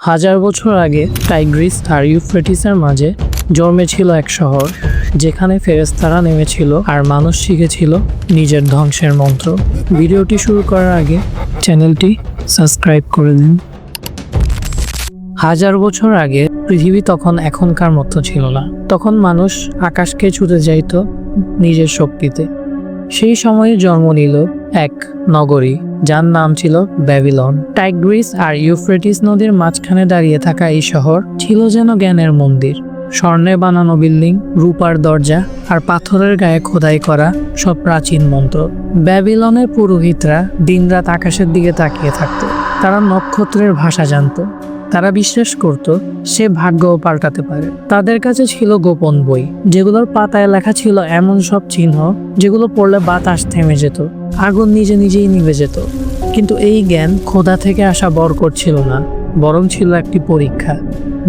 হাজার বছর আগে টাইগ্রিস আর ইউফ্রেটিসের মাঝে জন্মেছিল এক শহর, যেখানে ফেরেস্তারা নেমেছিল আর মানুষ শিখেছিল নিজের ধ্বংসের মন্ত্র। ভিডিওটি শুরু করার আগে চ্যানেলটি সাবস্ক্রাইব করে দিন। হাজার বছর আগে পৃথিবী তখন এখনকার মতো ছিল না। তখন মানুষ আকাশকে ছুটে যাইত নিজের শক্তিতে। সেই সময়ে জন্ম নিল এক নগরী, যার নাম ছিল ব্যাবিলন। টাইগ্রিস আর ইউফ্রেটিস নদীর মাঝখানে দাঁড়িয়ে থাকা এই শহর ছিল যেন জ্ঞানের মন্দির। স্বর্ণে বানানো বিল্ডিং, রূপার দরজা আর পাথরের গায়ে খোদাই করা সব প্রাচীন মন্ত্র। ব্যাবিলনের পুরোহিতরা দিনরাত আকাশের দিকে তাকিয়ে থাকত। তারা নক্ষত্রের ভাষা জানতো। তারা বিশ্বাস করত সে ভাগ্যও পাল্টাতে পারে। তাদের কাছে ছিল গোপন বই, যেগুলোর পাতায় লেখা ছিল এমন সব চিহ্ন, যেগুলো পড়লে বাতাস থেমে যেত, আগুন নিজে নিজেই নিভে যেত। কিন্তু এই জ্ঞান খোদা থেকে আসা বরকত ছিল না, বরং ছিল একটি পরীক্ষা,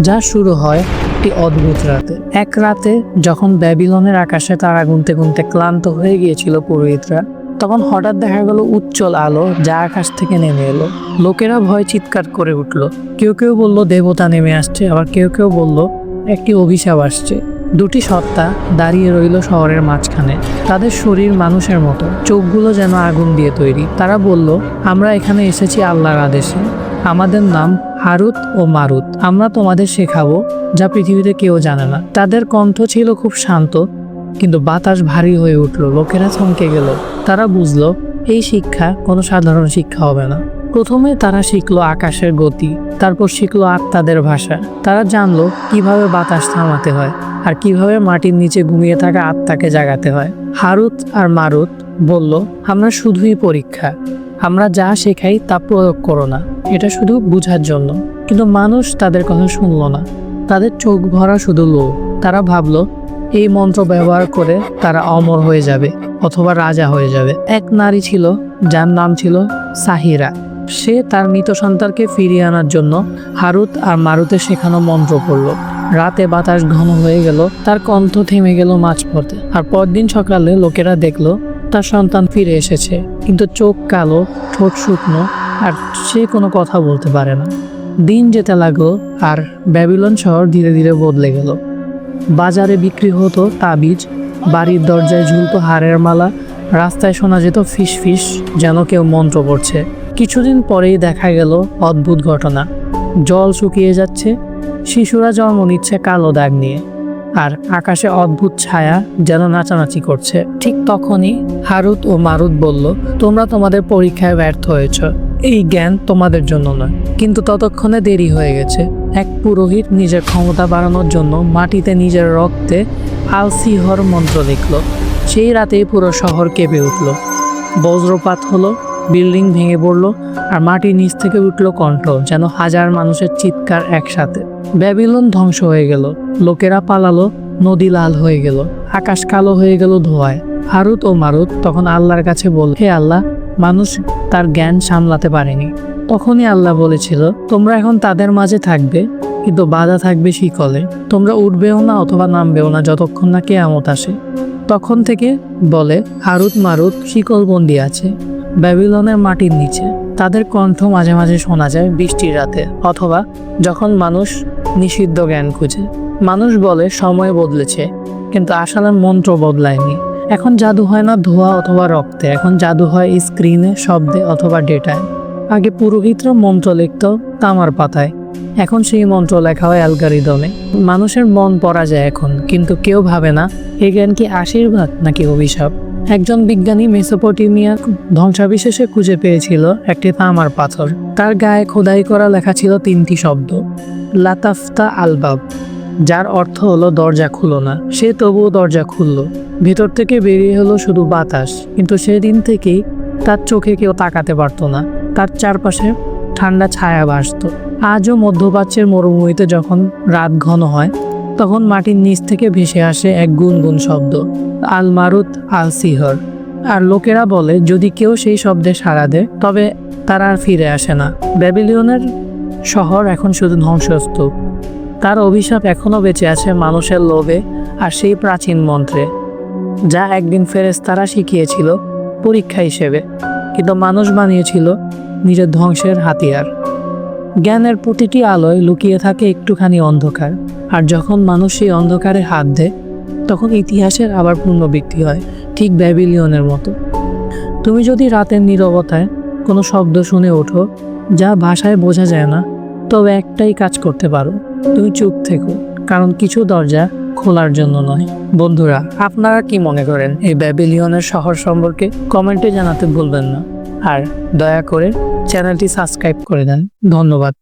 যা শুরু হয় একটি অদ্ভুত রাতে। এক রাতে যখন ব্যাবিলনের আকাশে তারা গুনতে গুনতে ক্লান্ত হয়ে গিয়েছিল পুরোহিতরা তখন হঠাৎ দেখা গেল উজ্জ্বল আলো যা আকাশ থেকে নেমে এলো। লোকেরা ভয় চিৎকার করে উঠল। কেউ কেউ বলল, দেবতা নেমে আসছে। আবার কেউ কেউ বলল, একটি অভিশাপ আসছে। দুটি সত্তা দাঁড়িয়ে রইল শহরের মাঝখানে। তাদের শরীর মানুষের মতো। চোখগুলো যেন আগুন দিয়ে তৈরি। তারা বলল, আমরা এখানে এসেছি আল্লাহর আদেশে। আমাদের নাম হারুত ও মারুত। আমরা তোমাদের শেখাবো যা পৃথিবীতে কেউ জানে না। তাদের কণ্ঠ ছিল খুব শান্ত। কিন্তু বাতাস ভারী হয়ে উঠল, লোকেরা থমকে গেল। তারা বুঝলো, এই শিক্ষা কোনো সাধারণ শিক্ষা হবে না। প্রথমে তারা শিখলো আকাশের গতি, তারপর শিখলো আত্মাদের ভাষা। তারা জানলো কীভাবে বাতাস থামাতে হয় আর কীভাবে মাটির নিচে ঘুমিয়ে থাকা আত্মাকে জাগাতে হয়। হারুত আর মারুত বলল, আমরা শুধুই পরীক্ষা। আমরা যা শেখাই তা প্রয়োগ করো না। এটা শুধু বুঝার জন্য। কিন্তু মানুষ তাদের কথা শুনলো না। তাদের চোখ ভরা শুধু লোভ। তারা ভাবলো এই মন্ত্র ব্যবহার করে তারা অমর হয়ে যাবে অথবা রাজা হয়ে যাবে। এক নারী ছিল, যার নাম ছিল সাহিরা। সে তার মৃত সন্তানকে ফিরিয়ে আনার জন্য হারুত আর মারুতে শেখানো মন্ত্র পড়ল। রাতে বাতাস ঘন হয়ে গেল, তার কণ্ঠ থেমে গেল মাঝপথে আর পরদিন সকালে লোকেরা দেখল, তার সন্তান ফিরে এসেছে। কিন্তু চোখ কালো, ঠোঁট শুকনো, আর সে কোনো কথা বলতে পারে না। দিন যেতে লাগল, আর ব্যাবিলন শহর ধীরে ধীরে বদলে গেল। বাজারে বিক্রি হতো তাবিজ, বাড়ির দরজায় ঝুলতো হারের মালা, রাস্তায় শোনা যেত ফিস ফিস, যেন কেউ মন্ত্র পড়ছে। কিছুদিন পরেই দেখা গেল অদ্ভুত ঘটনা। জল শুকিয়ে যাচ্ছে, শিশুরা জন্ম নিচ্ছে কালো দাগ নিয়ে, আর আকাশে অদ্ভুত ছায়া যেন নাচানাচি করছে। ঠিক তখনই হারুত ও মারুত বলল, তোমরা তোমাদের পরীক্ষায় ব্যর্থ হয়েছ। এই জ্ঞান তোমাদের জন্য নয়। কিন্তু ততক্ষণে দেরি হয়ে গেছে। এক পুরোহিত নিজের ক্ষমতা বাড়ানোর জন্য মাটিতে নিজের রক্তে আলসিহর মন্ত্র লিখল। সেই রাতেই পুরো শহর কেঁপে উঠল। বজ্রপাত হলো, বিল্ডিং ভেঙে পড়ল আর মাটির নিচ থেকে উঠল কণ্ঠ, যেন হাজার মানুষের চিৎকার একসাথে। ব্যাবিলন ধ্বংস হয়ে গেল। লোকেরা পালালো, নদী লাল হয়ে গেল, আকাশ কালো হয়ে গেল ধোয়ায়। হারুত ও মারুত তখন আল্লাহর কাছে বল হে আল্লাহ মানুষ তার জ্ঞান সামলাতে পারেনি। তখনই আল্লাহ বলেছিল, তোমরা এখন তাদের মাঝে থাকবে, কিন্তু বাধা থাকবে শিকলে। তোমরা উঠবেও না অথবা নামবেও না যতক্ষণ না কেয়ামত আসে। তখন থেকে বলে, হারুত মারুত শিকলবন্দি আছে। ব্যাবিলনের মাটির নিচে। তাদের কণ্ঠ মাঝে মাঝে শোনা যায় বৃষ্টির রাতে, অথবা যখন মানুষ নিষিদ্ধ জ্ঞান খুঁজে। মানুষ বলে, সময় বদলেছে। কিন্তু আসলে মন্ত্র বদলায়নি। এখন জাদু হয় না ধোয়া অথবা রক্তে, এখন জাদু হয় স্ক্রিনে, শব্দে অথবা ডেটায়। আগে পুরোহিতরা মন্ত্র লিখত তামার পাতায়, এখন সেই মন্ত্র লেখা হয় অ্যালগারিদমে। মানুষের মন পড়া যায় এখন, কিন্তু কেউ ভাবে না এই জ্ঞান কি আশীর্বাদ নাকি অভিশাপ? একজন বিজ্ঞানী মেসোপটেমিয়া ধ্বংসাবিশেষে খুঁজে পেয়েছিল একটি তামার পাথর। তার গায়ে খোদাই করা লেখা ছিল তিনটি শব্দ। লাতাফতা আলবাব, যার অর্থ হলো দরজা খুলো না। সে তবুও দরজা খুলল। ভেতর থেকে বেরিয়ে হলো শুধু বাতাস, কিন্তু সেদিন থেকেই তার চোখে কেউ তাকাতে পারতো না। তার চারপাশে ঠান্ডা ছায়া ভাসত। আজও মধ্যপ্রাচ্যের মরুভূমিতে যখন রাত ঘন হয়, তখন মাটির নিচ থেকে ভেসে আসে এক গুনগুন শব্দ আল মারুত আল সিহর আর লোকেরা বলে, যদি কেউ সেই শব্দে সাড়া দেয়, তবে তারা আর ফিরে আসে না। ব্যাবিলিয়নের শহর এখন শুধু ধ্বংসস্তূপ। তার অভিশাপ এখনও বেঁচে আছে মানুষের লোভে আর সেই প্রাচীন মন্ত্রে। যা একদিন ফেরেশতারা শিখিয়েছিল পরীক্ষা হিসেবে, কিন্তু মানুষ বানিয়েছিল নিজের ধ্বংসের হাতিয়ার। জ্ঞানের প্রতিটি আলোয় লুকিয়ে থাকে একটুখানি অন্ধকার, আর যখন মানুষ সেই অন্ধকারে হাত দেয়, তখন ইতিহাসের আবার পুনরাবৃত্তি হয়, ঠিক ব্যাবিলিয়নের মতো। তুমি যদি রাতের নীরবতায় কোনো শব্দ শুনে ওঠো, যা ভাষায় বোঝা যায় না, তবে একটাই কাজ করতে পারো, তুমি চুপ থেকো, কারণ কিছু দরজা খোলার জন্য নয়। বন্ধুরা, আপনারা কি মনে করেন এই ব্যাবিলিয়নের শহর সম্পর্কে? কমেন্টে জানাতে ভুলবেন না। আর দয়া করে চ্যানেলটি সাবস্ক্রাইব করে দেন। ধন্যবাদ।